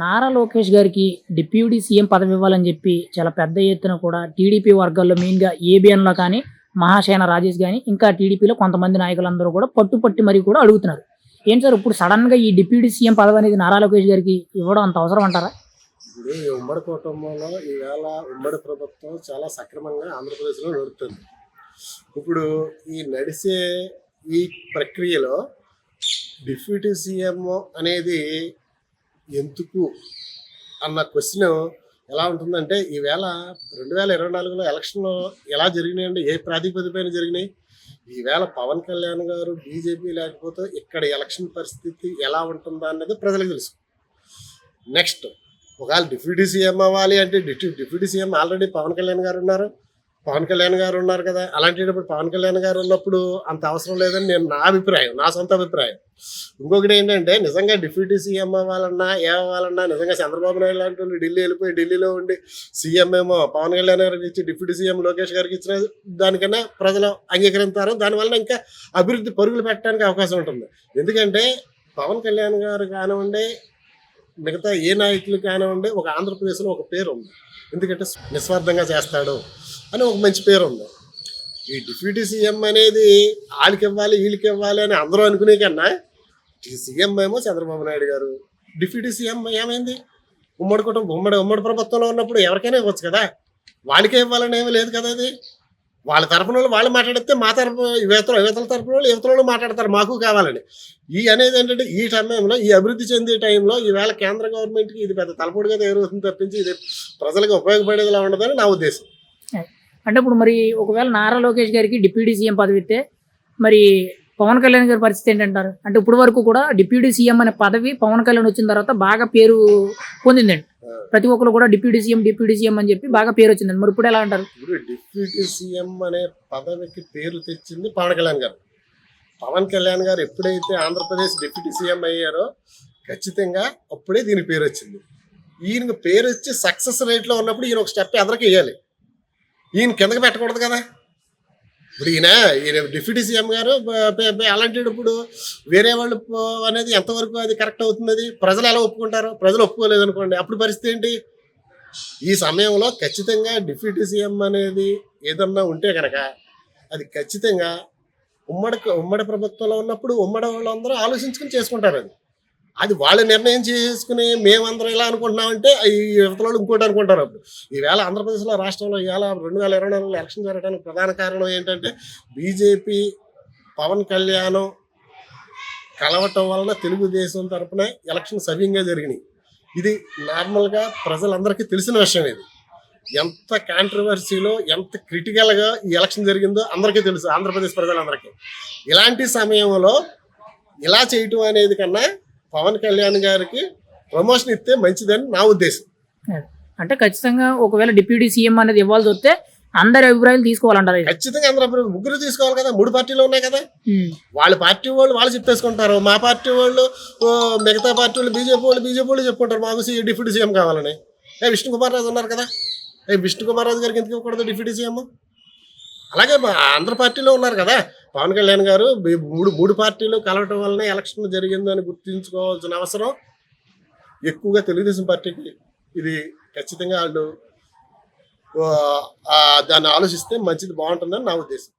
నారా లోకేష్ గారికి deputy CM పదవి ఇవ్వాలని చెప్పి చాలా పెద్ద ఎత్తున కూడా టీడీపీ వర్గాల్లో మెయిన్గా ఏబిఎన్లో కానీ మహాసేన రాజేష్ కానీ ఇంకా టీడీపీలో కొంతమంది నాయకులందరూ కూడా పట్టుపట్టి మరీ కూడా అడుగుతున్నారు. ఏం సార్ ఇప్పుడు సడన్గా ఈ డిప్యూటీ సీఎం పదవి అనేది నారా లోకేష్ గారికి ఇవ్వడం అంత అవసరం అంటారా? ఇప్పుడు ఈ ఉమ్మడి కుటుంబంలో ఈవేళ ఉమ్మడి ప్రభుత్వం చాలా సక్రమంగా ఆంధ్రప్రదేశ్లో నడుపుతుంది. ఇప్పుడు ఈ నడిచే ఈ ప్రక్రియలో డిప్యూటీ సీఎం అనేది ఎందుకు అన్న క్వశ్చన్ ఎలా ఉంటుందంటే ఈవేళ రెండు వేల ఇరవై నాలుగులో ఎలక్షన్లో ఎలా జరిగినాయండి? ఏ ప్రాతిపదికపైన జరిగినాయి? ఈవేళ పవన్ కళ్యాణ్ గారు బీజేపీ లేకపోతే ఇక్కడ ఎలక్షన్ పరిస్థితి ఎలా ఉంటుందా అన్నది ప్రజలకు తెలుసు. నెక్స్ట్ ఒకవేళ డిప్యూటీ సీఎం అవ్వాలి అంటే deputy CM already Pawan Kalyan గారు ఉన్నారు. పవన్ కళ్యాణ్ గారు ఉన్నారు కదా అలాంటిప్పుడు పవన్ కళ్యాణ్ గారు ఉన్నప్పుడు అంత అవసరం లేదని నేను నా అభిప్రాయం నా సొంత అభిప్రాయం. ఇంకొకటి ఏంటంటే నిజంగా డిప్యూటీ సీఎం అవ్వాలన్నా ఏమవ్వాలన్నా నిజంగా చంద్రబాబు నాయుడు లాంటి వాళ్ళు ఢిల్లీ వెళ్ళిపోయి ఢిల్లీలో ఉండి సీఎం ఏమో పవన్ కళ్యాణ్ గారికి ఇచ్చి డిప్యూటీ సీఎం లోకేష్ గారికి ఇచ్చిన దానికన్నా ప్రజలు అంగీకరిస్తారు దానివల్ల ఇంకా అభివృద్ధి పరుగులు పెట్టడానికి అవకాశం ఉంటుంది. ఎందుకంటే పవన్ కళ్యాణ్ గారు కానివ్వండి మిగతా ఏ నాయకులు కానివ్వండి ఒక ఆంధ్రప్రదేశ్లో ఒక పేరు ఉంది ఎందుకంటే నిస్వార్థంగా చేస్తాడు. అని ఒక మంచి పేరు ఉంది. ఈ డిప్యూటీ సీఎం అనేది వాళ్ళకి ఇవ్వాలి వీళ్ళకి ఇవ్వాలి అని అందరూ అనుకునే కన్నా ఈ సీఎం ఏమో చంద్రబాబు నాయుడు గారు. డిప్యూటీ సీఎం ఏమైంది? ఉమ్మడి కుటుంబం ఉమ్మడి ఉమ్మడి ప్రభుత్వంలో ఉన్నప్పుడు ఎవరికైనా ఇవ్వచ్చు కదా? వాళ్ళకే ఇవ్వాలని ఏమీ లేదు కదా అది? వాళ్ళ తరపున వాళ్ళు వాళ్ళు మాట్లాడితే మా తరపు యువతల యువతల తరపున వాళ్ళు యువతల వాళ్ళు మాట్లాడతారు మాకు కావాలని. ఈ అనేది ఏంటంటే ఈ సమయంలో ఈ అభివృద్ధి చెందే టైంలో ఈవేళ కేంద్ర గవర్నమెంట్కి ఇది పెద్ద తలపొడిగా ఎదురుతుంది తప్పించి ఇది ప్రజలకు ఉపయోగపడేదిలా ఉండదని నా ఉద్దేశం. అంటే ఇప్పుడు మరి ఒకవేళ నారా లోకేష్ గారికి డిప్యూటీ సీఎం పదవి ఇస్తే మరి పవన్ కళ్యాణ్ గారి పరిస్థితి ఏంటంటారు? అంటే ఇప్పుడు వరకు కూడా డిప్యూటీ సీఎం అనే పదవి పవన్ కళ్యాణ్ వచ్చిన తర్వాత బాగా పేరు పొందిందండి. ప్రతి ఒక్కరు కూడా డిప్యూటీ సీఎం డిప్యూటీ సీఎం అని చెప్పి బాగా పేరు వచ్చిందండి. మరి ఇప్పుడు ఎలా అంటారు? డిప్యూటీ సీఎం అనే పదవికి పేరు తెచ్చింది పవన్ కళ్యాణ్ గారు. పవన్ కళ్యాణ్ గారు ఎప్పుడైతే ఆంధ్రప్రదేశ్ డిప్యూటీ సీఎం అయ్యారో ఖచ్చితంగా అప్పుడే దీని పేరు వచ్చింది. ఈయనకి పేరు వచ్చి సక్సెస్ రేట్లో ఉన్నప్పుడు ఈయన ఒక స్టెప్ ఎదరికి వేయాలి ఈయన కిందకి పెట్టకూడదు కదా. ఇప్పుడు ఈయన ఈయన డిప్యూటీ సీఎం గారు అలాంటి బ- అలాంటిప్పుడు వేరే వాళ్ళు అనేది ఎంతవరకు అది కరెక్ట్ అవుతుంది ప్రజలు ఎలా ఒప్పుకుంటారు? ప్రజలు ఒప్పుకోలేదు అనుకోండి అప్పుడు పరిస్థితి ఏంటి? ఈ సమయంలో ఖచ్చితంగా డిప్యూటీ సీఎం అనేది ఏదన్నా ఉంటే కనుక అది ఖచ్చితంగా ఉమ్మడి ఉమ్మడి ప్రభుత్వంలో ఉన్నప్పుడు ఉమ్మడి వాళ్ళందరూ ఆలోచించుకుని చేసుకుంటారు అది. అది వాళ్ళు నిర్ణయం చేసుకుని మేమందరం ఇలా అనుకుంటున్నామంటే ఈ యువతల ఇంకోటి అనుకుంటారు అప్పుడు. ఈవేళ ఆంధ్రప్రదేశ్లో రాష్ట్రంలో ఇవాళ రెండు వేల ఇరవై నాలుగులో ఎలక్షన్ జరగడానికి ప్రధాన కారణం ఏంటంటే బీజేపీ పవన్ కళ్యాణ్ కలవటం వలన తెలుగుదేశం తరపున ఎలక్షన్ సవ్యంగా జరిగినాయి. ఇది నార్మల్గా ప్రజలందరికీ తెలిసిన విషయం ఇది. ఎంత కాంట్రవర్సీలో ఎంత క్రిటికల్గా ఈ ఎలక్షన్ జరిగిందో అందరికీ తెలుసు ఆంధ్రప్రదేశ్ ప్రజలందరికీ. ఇలాంటి సమయంలో ఇలా చేయటం అనేది కన్నా పవన్ కళ్యాణ్ గారికి ప్రమోషన్ ఇస్తే మంచిదని నా ఉద్దేశం. అంటే ఖచ్చితంగా ఒకవేళ డిప్యూటీ సీఎం అనేది ఇవ్వాల్సి వస్తే అందరి అభిప్రాయాలు తీసుకోవాలంటారు. ఖచ్చితంగా అందరూ ముగ్గురు తీసుకోవాలి కదా మూడు పార్టీలు ఉన్నాయి కదా. వాళ్ళ పార్టీ వాళ్ళు వాళ్ళు చెప్పేసుకుంటారు మా పార్టీ వాళ్ళు ఓ, మిగతా పార్టీ వాళ్ళు బీజేపీ వాళ్ళు బీజేపీ వాళ్ళు చెప్పుకుంటారు మాకు సీ డిప్యూటీ సీఎం కావాలని. ఏ విష్ణు కుమార్ రాజు ఉన్నారు కదా. ఏ విష్ణు కుమార్ రాజు గారికి ఎందుకు ఇవ్వకూడదు డిప్యూటీ సీఎం? అలాగే మా ఆంధ్ర పార్టీలో ఉన్నారు కదా పవన్ కళ్యాణ్ గారు మూడు మూడు పార్టీలు కలవటం వల్లనే ఎలక్షన్ జరిగిందని గుర్తుంచుకోవాల్సిన అవసరం. ఎక్కువగా తెలుగుదేశం పార్టీకి ఇది ఖచ్చితంగా వాళ్ళు దాన్ని ఆలోచిస్తే మంచిది బాగుంటుందని నా ఉద్దేశం.